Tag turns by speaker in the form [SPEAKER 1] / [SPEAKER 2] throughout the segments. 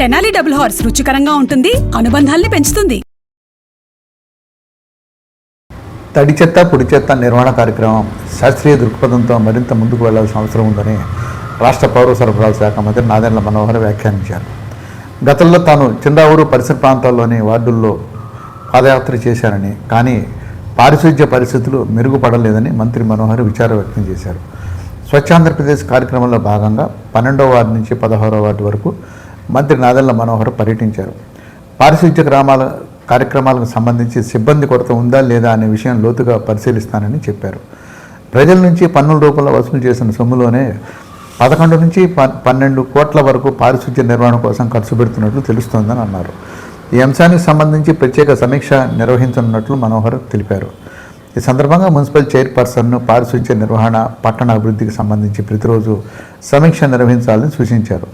[SPEAKER 1] Tenali double horse రుచికరంగా ఉంటుంది అనుబంధాల్ని పెంచుతుంది.
[SPEAKER 2] తడి చెత్త పొడి చెత్త నిర్వహణ కార్యక్రమం శాస్త్రీయ దృక్పథంతో మరింత ముందుకు వెళ్ళాల్సిన అవసరం ఉందని రాష్ట్ర పౌర సరఫరాల శాఖ మంత్రి నాదెండ్ల మనోహర్ వ్యాఖ్యానించారు. గతంలో తాను చిందావూరు పరిసర ప్రాంతాల్లోని వార్డుల్లో పాదయాత్ర చేశారని కానీ పారిశుధ్య పరిస్థితులు మెరుగుపడలేదని మంత్రి మనోహర్ విచారం వ్యక్తం చేశారు. స్వచ్ఛాంధ్రప్రదేశ్ కార్యక్రమంలో భాగంగా పన్నెండవ వార్డు నుంచి పదహారవ వార్డు వరకు మంత్రి నాదల్ల మనోహర్ పర్యటించారు. పారిశుధ్య గ్రామాల కార్యక్రమాలకు సంబంధించి సిబ్బంది కొరత ఉందా లేదా అనే విషయం లోతుగా పరిశీలిస్తానని చెప్పారు. ప్రజల నుంచి పన్నుల రూపంలో వసూలు చేసిన సొమ్ములోనే పదకొండు నుంచి పన్నెండు కోట్ల వరకు పారిశుధ్య నిర్వహణ కోసం ఖర్చు పెడుతున్నట్లు తెలుస్తోందని అన్నారు. ఈ అంశానికి సంబంధించి ప్రత్యేక సమీక్ష నిర్వహించనున్నట్లు మనోహర్ తెలిపారు. ఈ సందర్భంగా మున్సిపల్ చైర్పర్సన్ను పారిశుధ్య నిర్వహణ పట్టణ అభివృద్ధికి సంబంధించి ప్రతిరోజు సమీక్ష నిర్వహించాలని సూచించారు.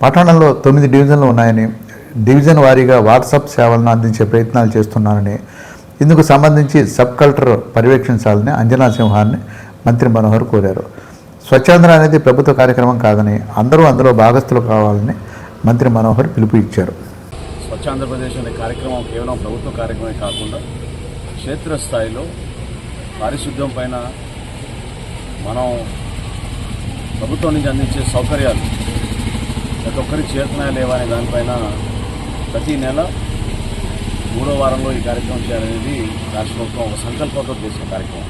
[SPEAKER 2] పట్టణంలో తొమ్మిది డివిజన్లు ఉన్నాయని డివిజన్ వారీగా వాట్సాప్ సేవలను అందించే ప్రయత్నాలు చేస్తున్నానని ఇందుకు సంబంధించి సబ్ కలెక్టర్ పర్యవేక్షించాలని అంజనా సింహాన్ని మంత్రి మనోహర్ కోరారు. స్వచ్ఛాంధ్ర అనేది ప్రభుత్వ కార్యక్రమం కాదని అందరూ అందులో భాగస్థులు కావాలని మంత్రి మనోహర్ పిలుపు ఇచ్చారు.
[SPEAKER 3] స్వచ్ఛ ఆంధ్రప్రదేశ్ అనే కార్యక్రమం కేవలం ప్రభుత్వ కార్యక్రమమే కాకుండా క్షేత్రస్థాయిలో పారిశుద్ధ్యం పైన మనం ప్రభుత్వం నుంచి అందించే సౌకర్యాలు ప్రతి ఒక్కరికి చేరుతున్నాయా లేవా అనే దానిపైన ప్రతి నెల మూడో వారంలో ఈ కార్యక్రమం చేయాలనేది రాష్ట్ర ప్రభుత్వం ఒక సంకల్పంతో చేసిన కార్యక్రమం.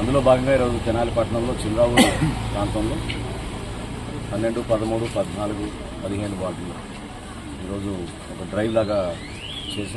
[SPEAKER 3] అందులో భాగంగా ఈరోజు తెనాలిపట్నంలో పట్టణంలో ప్రాంతంలో పన్నెండు పదమూడు పద్నాలుగు పదిహేను వార్డులు ఈరోజు ఒక డ్రైవ్ లాగా